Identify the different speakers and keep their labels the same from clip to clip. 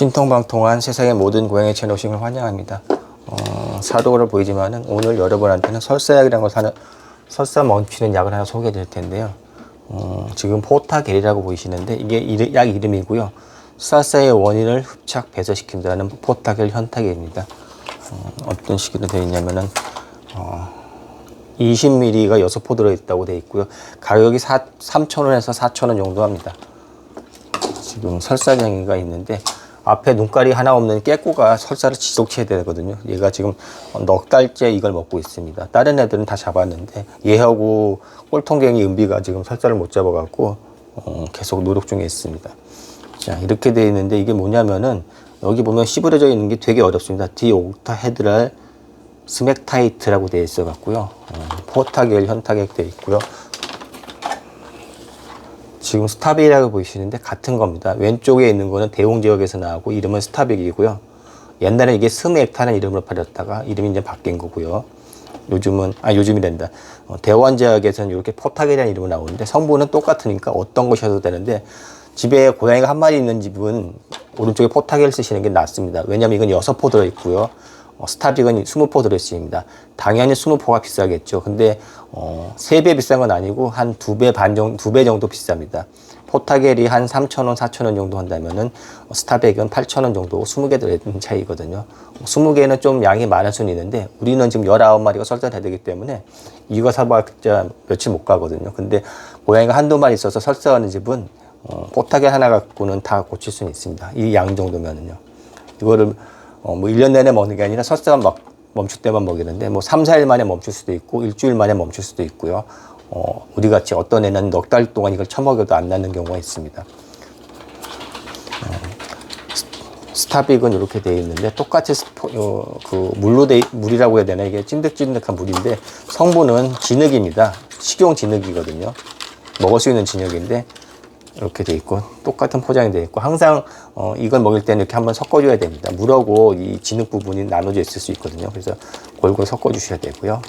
Speaker 1: 신통방통한 세상의 모든 채널 오신 걸 환영합니다. 어, 사도를 보이지만은 오늘 여러분한테는 설사약이라는 걸 사는 설사 멈추는 약을 하나 소개해 드릴 텐데요. 어, 지금 포타겔이라고 보이시는데 이게 이르- 약 이름이고요. 설사의 원인을 흡착 배설시킨다는 포타겔 현타겔입니다. 어, 어떤 식으로 되어 있냐면은 20ml가 6포 들어있다고 되어 있고요. 가격이 4, 3,000원에서 4,000원 정도 합니다. 지금 설사장이가 있는데 앞에 눈깔이 하나 없는 깨꼬가 설사를 지속해야 되거든요. 얘가 지금 넉 달째 이걸 먹고 있습니다. 다른 애들은 다 잡았는데 얘하고 꼴통갱이 은비가 지금 설사를 못 잡아갖고 어, 계속 노력 중에 있습니다. 자 이렇게 되어 있는데 이게 뭐냐면은 여기 보면 씨부러져 있는 게 되게 어렵습니다. 디옥타헤드랄 스맥타이트라고 되어 있어 갖고요. 어, 포타겔 현타겔 되어 있고요. 지금 스타빅이라고 보이시는데 같은 겁니다. 왼쪽에 있는 거는 대웅 지역에서 나오고 이름은 스타빅이고요. 옛날에 이게 스맥타는 이름으로 팔렸다가 이름이 이제 바뀐 거고요. 요즘은 아 요즘이 된다. 어, 대원 지역에서는 이렇게 포타겔이라는 이름으로 나오는데 성분은 똑같으니까 어떤 것이어도 되는데 집에 고양이가 한 마리 있는 집은 오른쪽에 포타겔 쓰시는 게 낫습니다. 왜냐면 이건 여섯 포 들어 있고요. 어, 스타빅은 20포 들어있습니다. 당연히 20포가 비싸겠죠. 근데 어, 3배 비싼 건 아니고 한두배반 정도, 두배 정도 비쌉니다. 포타겔이 한 3,000원, 4,000원 정도 한다면은 어, 스타백은 8,000원 정도 20개 들어있는 차이거든요. 20개는 좀 양이 많을 수는 있는데 우리는 지금 19마리가 설사해야 되기 때문에 이거 사봤자 며칠 못 가거든요. 근데 고양이가 한두 마리 있어서 설사하는 집은 어, 포타겔 하나 갖고는 다 고칠 수는 있습니다. 이 양 정도면은요. 이거를 어, 뭐 1년 내내 먹는 게 아니라 설사가 막 멈출 때만 먹이는데 뭐 3, 4일 만에 멈출 수도 있고 일주일 만에 멈출 수도 있고요. 어, 우리 같이 어떤 애는 넉 달 동안 이걸 처먹여도 안 낫는 경우가 있습니다. 어, 스- 스타빅은 이렇게 되어 있는데 똑같이 스포, 어, 그 물로 돼 물이라고 해야 되나 이게 찐득찐득한 물인데 성분은 진흙입니다. 식용 진흙이거든요. 먹을 수 있는 진흙인데 이렇게 돼 있고 똑같은 포장이 돼 있고 항상 어, 이걸 먹을 때는 이렇게 한번 섞어줘야 됩니다. 물하고 이 진흙 부분이 나눠져 있을 수 있거든요. 그래서 골고루 섞어주셔야 되고요.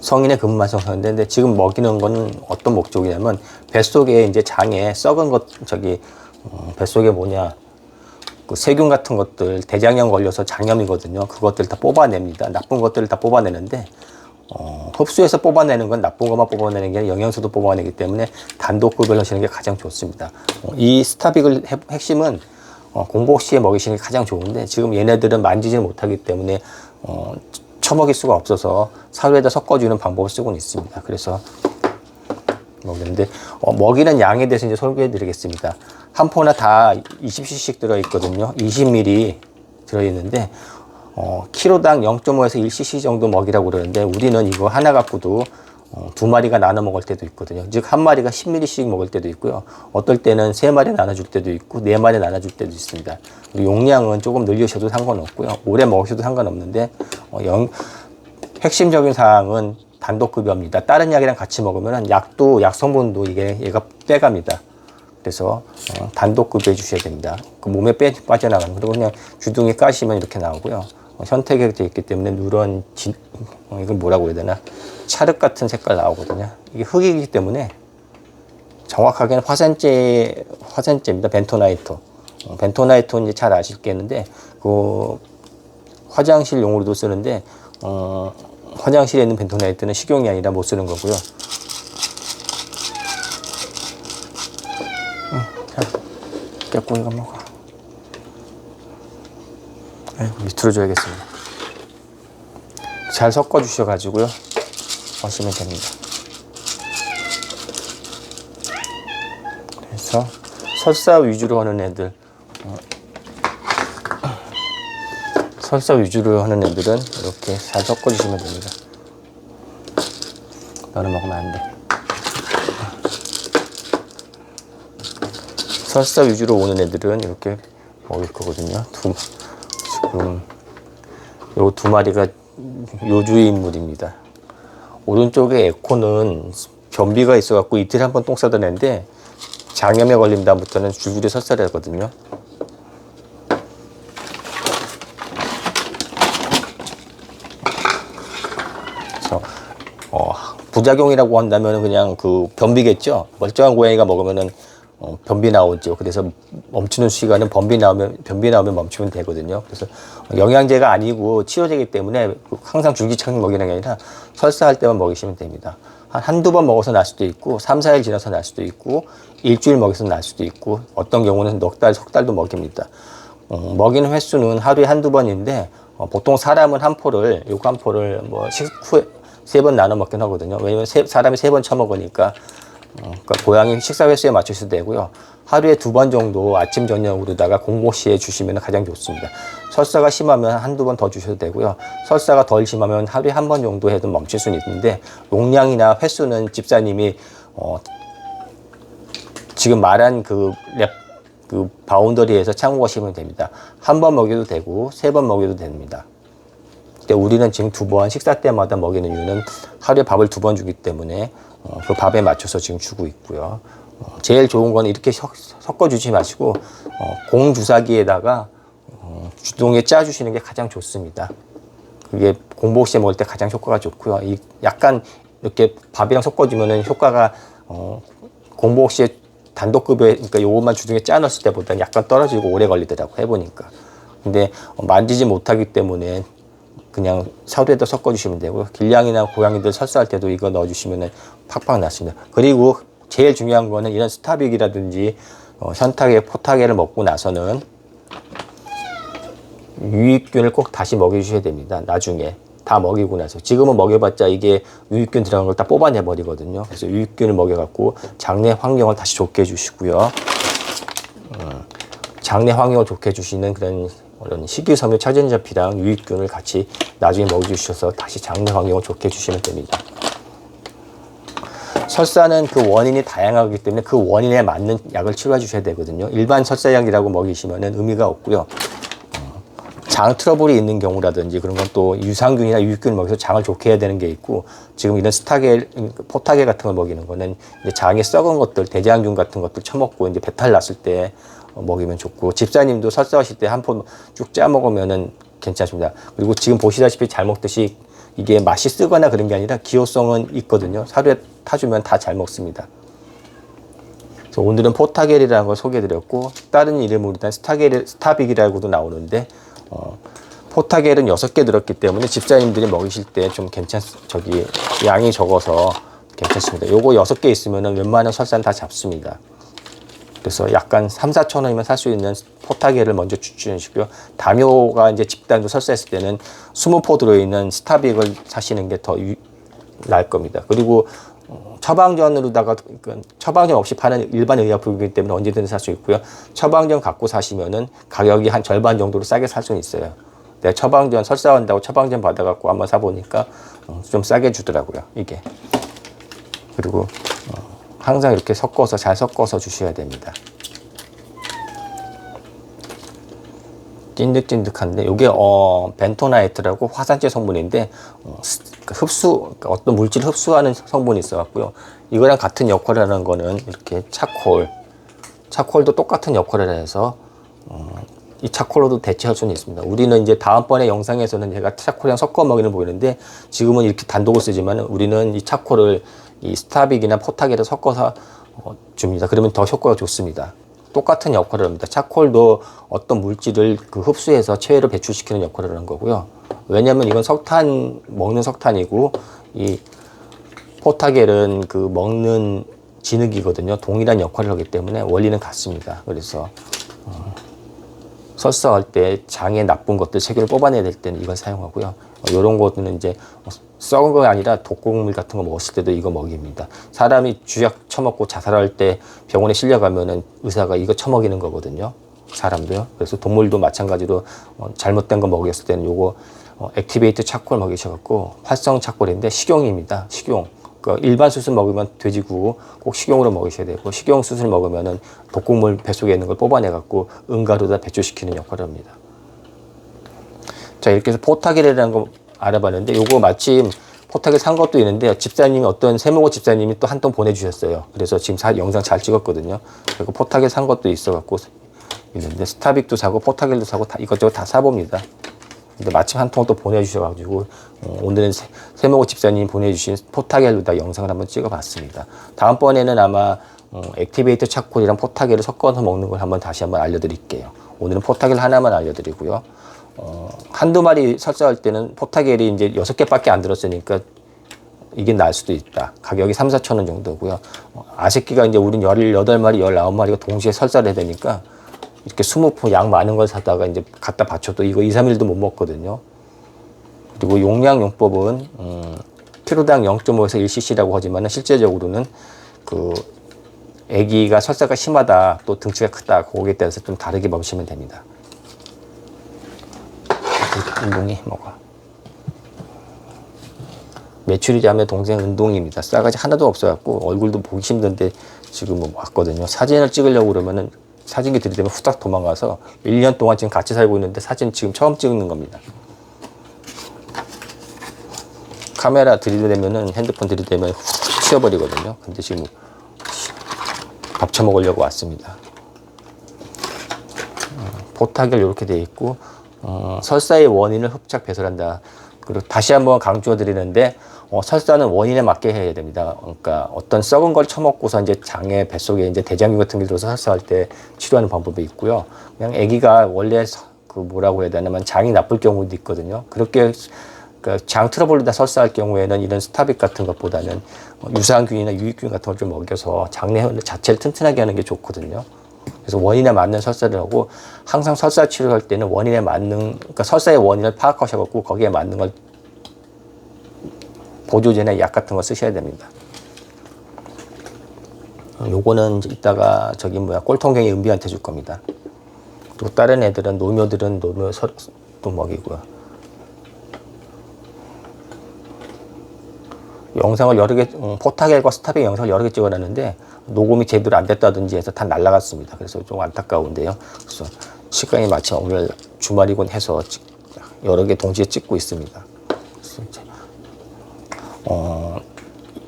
Speaker 1: 성인의 근만성 성인데 근데 지금 먹이는 거는 어떤 목적이냐면 뱃속에 이제 장에 썩은 것 저기 어, 뱃속에 뭐냐 그 세균 같은 것들 대장염 걸려서 장염이거든요. 그것들 다 뽑아냅니다. 나쁜 것들을 다 뽑아내는데 어, 흡수해서 뽑아내는 건 나쁜 것만 뽑아내는 게 아니라 영양소도 뽑아내기 때문에 단독 구별 하시는 게 가장 좋습니다. 어, 이 스타빅을 핵- 핵심은 어, 공복 시에 먹이시는 게 가장 좋은데 지금 얘네들은 만지지 못하기 때문에 어, 처먹일 수가 없어서 사료에다 섞어주는 방법을 쓰고는 있습니다. 그래서 먹이는데 어, 먹이는 양에 대해서 이제 설명해 드리겠습니다. 한 포나 다 20cc씩 들어 있거든요. 20ml 들어 있는데 어, 키로당 0.5에서 1cc 정도 먹이라고 그러는데 우리는 이거 하나 갖고도 어, 두 마리가 나눠 먹을 때도 있거든요. 즉 한 마리가 10ml씩 먹을 때도 있고요. 어떨 때는 세 마리 나눠줄 때도 있고 네 마리 나눠줄 때도 있습니다. 용량은 조금 늘리셔도 상관없고요. 오래 먹으셔도 상관없는데 어, 영, 핵심적인 사항은 단독급여입니다. 다른 약이랑 같이 먹으면 약도 약 성분도 이게 얘가 빼갑니다. 그래서 어, 단독급여 해 주셔야 됩니다. 그 몸에 빼, 빠져나가는 그리고 그냥 주둥이 까시면 이렇게 나오고요. 어, 현택이 되어 있기 때문에 누런 진, 어, 이걸 뭐라고 해야 되나 찰흙 같은 색깔 나오거든요. 이게 흙이기 때문에 정확하게는 화산재 화산재입니다. 벤토나이토. 어, 벤토나이토는 이제 잘 아실겠는데 그 화장실 용으로도 쓰는데 어, 화장실에 있는 벤토나이트는 식용이 아니라 못 쓰는 거고요. 응, 자, 깨꼬 이거 먹어. 밑으로 줘야겠습니다. 잘 섞어 주셔가지고요. 하시면 됩니다. 그래서 설사 위주로 하는 애들, 어, 설사 위주로 하는 애들은 이렇게 잘 섞어 주시면 됩니다. 너는 먹으면 안 돼. 설사 위주로 오는 애들은 이렇게 먹을 거거든요. 두, 지금 요 두 마리가 요주의 인물입니다. 오른쪽에 에코는 변비가 있어갖고 이틀에 한 번 똥 싸던 애인데 장염에 걸린 다음부터는 줄줄이 설사를 하거든요. 그래서 어, 부작용이라고 한다면 그냥 그 변비겠죠. 멀쩡한 고양이가 먹으면은 어, 변비 나오죠. 그래서 멈추는 시간은 변비 나오면 변비 나오면 멈추면 되거든요. 그래서 영양제가 아니고 치료제이기 때문에 항상 줄기차게 먹이는 게 아니라 설사할 때만 먹이시면 됩니다. 한 한두 번 먹어서 날 수도 있고 삼사일 지나서 날 수도 있고 일주일 먹여서 날 수도 있고 어떤 경우는 넉 달, 석 달도 먹입니다. 어, 먹이는 횟수는 하루에 한두 번인데 어, 보통 사람은 한 포를 요거 한 포를 뭐 식후에 세 번 나눠 먹긴 하거든요. 왜냐면 세- 사람이 세 번 처먹으니까 어, 그러니까 고양이 식사 횟수에 맞추셔도 되고요. 하루에 두 번 정도 아침 저녁으로다가 공복 시에 주시면 가장 좋습니다. 설사가 심하면 한두 번 더 주셔도 되고요. 설사가 덜 심하면 하루에 한 번 정도 해도 멈출 수는 있는데 용량이나 횟수는 집사님이 어, 지금 말한 그 랩, 그 바운더리에서 참고하시면 됩니다. 한 번 먹여도 되고 세 번 먹여도 됩니다. 근데 우리는 지금 두 번 식사 때마다 먹이는 이유는 하루에 밥을 두 번 주기 때문에 어, 그 밥에 맞춰서 지금 주고 있고요. 어, 제일 좋은 거는 이렇게 섞- 섞어 주지 마시고 어, 공 주사기에다가 어, 주동에 짜 주시는 게 가장 좋습니다. 그게 공복 시에 먹을 때 가장 효과가 좋고요. 이 약간 이렇게 밥이랑 섞어주면은 효과가 어, 공복 시에 단독급여 그러니까 요것만 주중에 짜 넣었을 때보다는 약간 떨어지고 오래 걸리더라고 해보니까. 근데 어, 만지지 못하기 때문에 그냥 사료에다 섞어주시면 되고요. 길냥이나 고양이들 설사할 때도 이거 넣어주시면 팍팍 났습니다. 그리고 제일 중요한 거는 이런 스타빅이라든지 어, 현타계, 포타계를 먹고 나서는 유익균을 꼭 다시 먹여주셔야 됩니다. 나중에 다 먹이고 나서 지금은 먹여봤자 이게 유익균 들어간 걸 다 뽑아내 버리거든요. 그래서 유익균을 먹여갖고 장내 환경을 다시 좋게 해주시고요. 음, 장내 환경을 좋게 해주시는 그런 그런 식이섬유 차전자 피랑 유익균을 같이 나중에 먹여주셔서 다시 장내 환경을 좋게 해주시면 됩니다. 설사는 그 원인이 다양하기 때문에 그 원인에 맞는 약을 치료해 주셔야 되거든요. 일반 설사약이라고 먹이시면 의미가 없고요. 장 트러블이 있는 경우라든지 그런 건 또 유산균이나 유익균을 먹여서 장을 좋게 해야 되는 게 있고 지금 이런 스타게 포타게 같은 걸 먹이는 거는 이제 장에 썩은 것들 대장균 같은 것들 처먹고 이제 배탈 났을 때 어, 먹이면 좋고 집사님도 설사하실 때 한 번 쭉 짜 먹으면은 괜찮습니다. 그리고 지금 보시다시피 잘 먹듯이 이게 맛이 쓰거나 그런 게 아니라 기호성은 있거든요. 하루에 타주면 다 잘 먹습니다. 그래서 오늘은 포타겔이라는 걸 소개해드렸고 다른 이름으로 일단 스타겔, 스타빅이라고도 나오는데 어, 포타겔은 여섯 개 들었기 때문에 집사님들이 먹이실 때 좀 괜찮 저기 양이 적어서 괜찮습니다. 요거 여섯 개 있으면은 웬만한 설사는 다 잡습니다. 그래서 약간 3, 4천 원이면 살 수 있는 포타겔을 먼저 추천해 주시고요. 다묘가 이제 집단도 설사했을 때는 20포 들어있는 스타빅을 사시는 게 더 나을 겁니다. 그리고 어, 처방전으로다가 그 처방전 없이 파는 일반 의약품이기 때문에 언제든 살수 있고요. 처방전 갖고 사시면은 가격이 한 절반 정도로 싸게 살 수는 있어요. 내가 처방전 설사한다고 처방전 받아갖고 한번 사보니까 어, 좀 싸게 주더라고요. 이게 그리고 어, 항상 이렇게 섞어서 잘 섞어서 주셔야 됩니다. 찐득찐득한데 이게 어 벤토나이트라고 화산재 성분인데 어, 스- 그 흡수 그러니까 어떤 물질을 흡수하는 성분이 있어갖고요. 이거랑 같은 역할을 하는 거는 이렇게 차콜, 차콜도 똑같은 역할을 해서 어, 이 차콜로도 대체할 수는 있습니다. 우리는 이제 다음번에 영상에서는 제가 차콜이랑 섞어 먹이는 보이는데 지금은 이렇게 단독을 쓰지만 우리는 이 차콜을 이 스타빅이나 포타게를 섞어서 어, 줍니다. 그러면 더 효과가 좋습니다. 똑같은 역할을 합니다. 차콜도 어떤 물질을 그 흡수해서 체외로 배출시키는 역할을 하는 거고요. 왜냐하면 이건 석탄 먹는 석탄이고 이 포타겔은 그 먹는 진흙이거든요. 동일한 역할을 하기 때문에 원리는 같습니다. 그래서 어, 설사할 때 장에 나쁜 것들 세균을 뽑아내야 될 때는 이걸 사용하고요. 이런 것들은 이제 썩은 거 아니라 독곡물 같은 거 먹었을 때도 이거 먹입니다. 사람이 쥐약 처먹고 자살할 때 병원에 실려가면은 의사가 이거 처먹이는 거거든요. 사람도요. 그래서 동물도 마찬가지로 어, 잘못된 거 먹였을 때는 요거 어, 액티베이트 차콜 먹이셔갖고 활성 차콜인데 식용입니다. 식용. 그 일반 수술 먹으면 돼지고 꼭 식용으로 먹이셔야 되고 식용 수술 먹으면은 독극물 뱃속에 있는 걸 뽑아내갖고 응가로다 배출시키는 역할을 합니다. 자 이렇게 해서 포타겔이라는 거 알아봤는데 요거 마침 포타겔 산 것도 있는데 집사님이 어떤 세모고 집사님이 또 한 통 보내주셨어요. 그래서 지금 사, 영상 잘 찍었거든요. 그리고 포타겔 산 것도 있어갖고 있는데 스타빅도 사고 포타겔도 사고 다 이것저것 다 사봅니다. 근데 마침 한 통 또 보내주셔가지고 어, 오늘은 세, 세모고 집사님이 보내주신 포타겔로 다 영상을 한번 찍어봤습니다. 다음번에는 아마 어, 액티베이트 차콜이랑 포타게를 섞어서 먹는 걸 한번 다시 한번 알려드릴게요. 오늘은 포타게를 하나만 알려드리고요. 어, 한두 마리 설사할 때는 포타겔이 이제 여섯 개밖에 안 들었으니까 이게 날 수도 있다. 가격이 3, 4천 원 정도고요. 어, 아새끼가 이제 우린 18마리, 19마리가 동시에 설사를 해야 되니까 이렇게 20포 양 많은 걸 사다가 이제 갖다 바쳐도 이거 2, 3일도 못 먹거든요. 그리고 용량 용법은 음, 키로당 0.5에서 1cc라고 하지만 실제적으로는 그 아기가 설사가 심하다 또 등치가 크다 그거에 따라서 좀 다르게 먹으시면 됩니다. 운동이 먹어. 매출이자면 동생 운동입니다. 싸가지 하나도 없어갖고 얼굴도 보기 힘든데 지금 뭐 왔거든요. 사진을 찍으려고 그러면은 사진기 들이대면 후딱 도망가서 1년 동안 지금 같이 살고 있는데 사진 지금 처음 찍는 겁니다. 카메라 들이대면은 핸드폰 들이대면 훅 튀어버리거든요. 근데 지금 밥 처먹으려고 왔습니다. 포탁을 이렇게 돼 있고 어, 설사의 원인을 흡착 배설한다. 그리고 다시 한번 강조해 드리는데 어, 설사는 원인에 맞게 해야 됩니다. 그러니까 어떤 썩은 걸 처먹고서 이제 장에 뱃속에 이제 대장균 같은 게 들어서 설사할 때 치료하는 방법이 있고요. 그냥 아기가 원래 서- 그 뭐라고 해야 되냐면 장이 나쁠 경우도 있거든요. 그렇게 그장 트러블로다 설사할 경우에는 이런 스타빅 같은 것보다는 어, 유산균이나 유익균 같은 걸 좀 먹여서 장내 자체를 튼튼하게 하는 게 좋거든요. 그래서 원인에 맞는 설사를 하고 항상 설사 치료할 때는 원인에 맞는 그러니까 설사의 원인을 파악하셔갖고 거기에 맞는 걸 보조제나 약 같은 거 쓰셔야 됩니다. 어, 요거는 이따가 저기 뭐야 꼴통갱이 은비한테 줄 겁니다. 그리고 다른 애들은 노묘들은 노묘 설- 또 먹이고요. 영상을 여러 개, 음, 포타겔과 스타빅 영상을 여러 개 찍어놨는데 녹음이 제대로 안 됐다든지 해서 다 날라갔습니다. 그래서 좀 안타까운데요. 그래서 시간이 마침 오늘 주말이곤 해서 찍- 여러 개 동시에 찍고 있습니다. 어,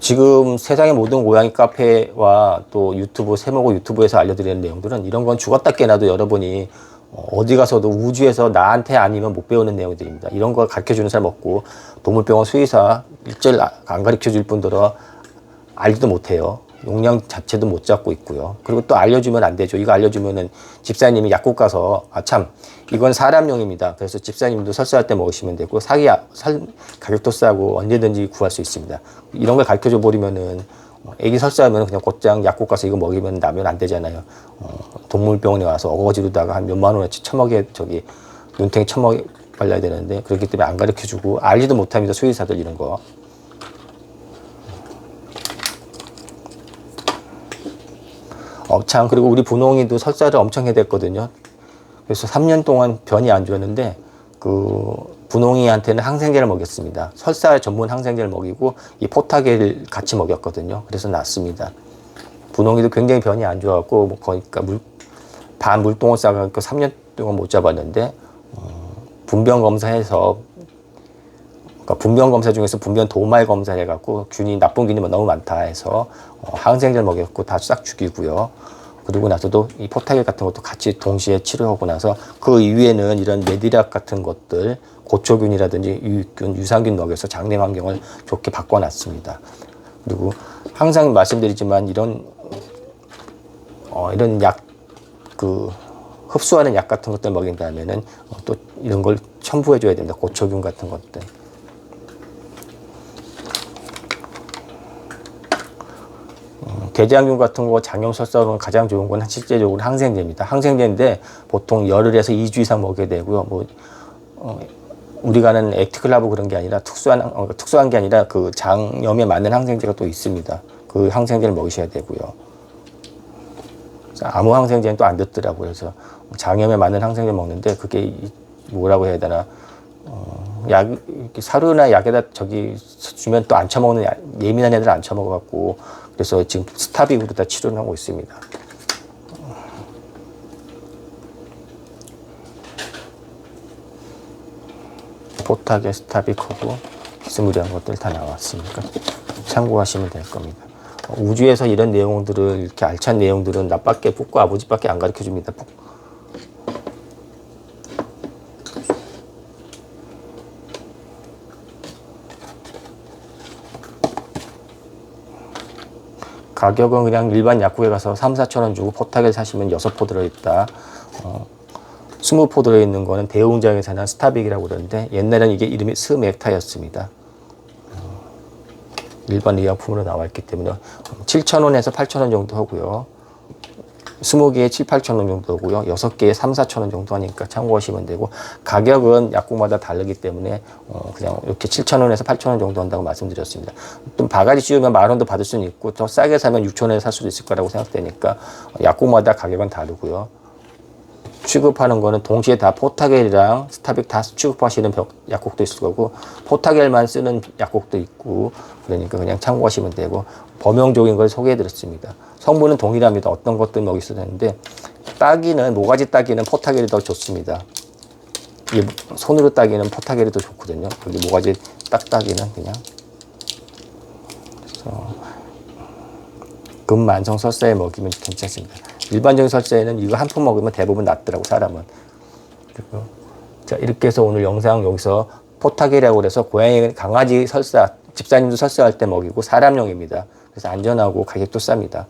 Speaker 1: 지금 세상의 모든 고양이 카페와 또 유튜브 세모고 유튜브에서 알려드리는 내용들은 이런 건 죽었다 깨나도 여러분이 어, 어디 가서도 우주에서 나한테 아니면 못 배우는 내용들입니다. 이런 걸 가르쳐 주는 사람 없고 동물병원 수의사 일절 안 가르쳐 줄 뿐더러 알지도 못해요. 용량 자체도 못 잡고 있고요. 그리고 또 알려주면 안 되죠. 이거 알려주면은 집사님이 약국 가서 아 참 이건 사람용입니다. 그래서 집사님도 설사할 때 먹으시면 되고 사기 살 가격도 싸고 언제든지 구할 수 있습니다. 이런 걸 가르쳐 줘 버리면은 어, 애기 설사하면 그냥 곧장 약국 가서 이거 먹이면 나면 안 되잖아요. 어, 동물병원에 와서 어거지로다가 한 몇만 원어치 처먹에 저기 눈탱이 처먹에 발라야 되는데 그렇기 때문에 안 가르쳐 주고 알지도 못합니다. 수의사들 이런 거. 어, 참, 그리고 우리 분홍이도 설사를 엄청 해댔거든요. 그래서 3년 동안 변이 안 좋았는데, 그, 분홍이한테는 항생제를 먹였습니다. 설사 전문 항생제를 먹이고, 이 포타겔을 같이 먹였거든요. 그래서 낫습니다. 분홍이도 굉장히 변이 안 좋았고, 뭐, 거니까 물, 반 물똥을 싸가지고 3년 동안 못 잡았는데, 어, 분변 검사해서 그러니까 분변 검사 중에서 분변 도말 검사를 해갖고 균이 나쁜 균이 너무 많다 해서 어, 항생제를 먹였고 다 싹 죽이고요. 그리고 나서도 이 포타겔 같은 것도 같이 동시에 치료하고 나서 그 이후에는 이런 메디락 같은 것들 고초균이라든지 유익균, 유산균 먹여서 장내 환경을 좋게 바꿔놨습니다. 그리고 항상 말씀드리지만 이런 어, 이런 약 그 흡수하는 약 같은 것들 먹인다면은 어, 또 이런 걸 첨부해 줘야 된다. 고초균 같은 것들. 대장균 같은 거 장염 설사로는 가장 좋은 건 실제적으로 항생제입니다. 항생제인데 보통 열흘에서 2주 이상 먹게 되고요. 뭐 어, 우리가 아는 액티클라브 그런 게 아니라 특수한 어, 특수한 게 아니라 그 장염에 맞는 항생제가 또 있습니다. 그 항생제를 먹이셔야 되고요. 아무 항생제는 또 안 듣더라고요. 그래서 장염에 맞는 항생제 먹는데 그게 이- 뭐라고 해야 되나 어, 약 사료나 약에다 저기 주면 또 안 처먹는 약- 예민한 애들 안 처먹어 갖고 그래서 지금 스타빅으로 다 치료를 하고 있습니다. 포타게 스타빅하고 스무리한 것들 다 나왔으니까 참고하시면 될 겁니다. 어, 우주에서 이런 내용들을 이렇게 알찬 내용들은 나밖에 북과 아버지밖에 안 가르쳐 줍니다. 가격은 그냥 일반 약국에 가서 3, 4천 원 주고 포탁을 사시면 6포 들어있다. 어, 20포 들어있는 거는 대웅장에서 난 스타빅이라고 그러는데 옛날에는 이게 이름이 스맥타였습니다. 어, 일반 의약품으로 나와 있기 때문에 7,000원에서 8,000원 정도 하고요. 20개에 7, 8천 원 정도고요. 6개에 3, 4천 원 정도 하니까 참고하시면 되고 가격은 약국마다 다르기 때문에 어 그냥 이렇게 7천 원에서 8천 원 정도 한다고 말씀드렸습니다. 좀 바가지 씌우면 만 원도 받을 수는 있고 더 싸게 사면 6천 원에 살 수도 있을 거라고 생각되니까 약국마다 가격은 다르고요. 취급하는 거는 동시에 다 포타겔이랑 스타빅 다 취급하시는 벽- 약국도 있을 거고 포타겔만 쓰는 약국도 있고 그러니까 그냥 참고하시면 되고 범용적인 걸 소개해드렸습니다. 성분은 동일합니다. 어떤 것도 여기 있어야 되는데 따기는 모가지 따기는 포타겔이 더 좋습니다. 이 손으로 따기는 포타겔이 더 좋거든요. 여기 모가지 딱 따기는 그냥 그래서 금만성 설사에 먹이면 괜찮습니다. 일반적인 설사에는 이거 한 푼 먹으면 대부분 낫더라고 사람은. 그리고 자 이렇게 해서 오늘 영상 여기서 포타겔이라고 그래서 고양이 강아지 설사 집사님도 설사할 때 먹이고 사람용입니다. 그래서 안전하고 가격도 쌉니다.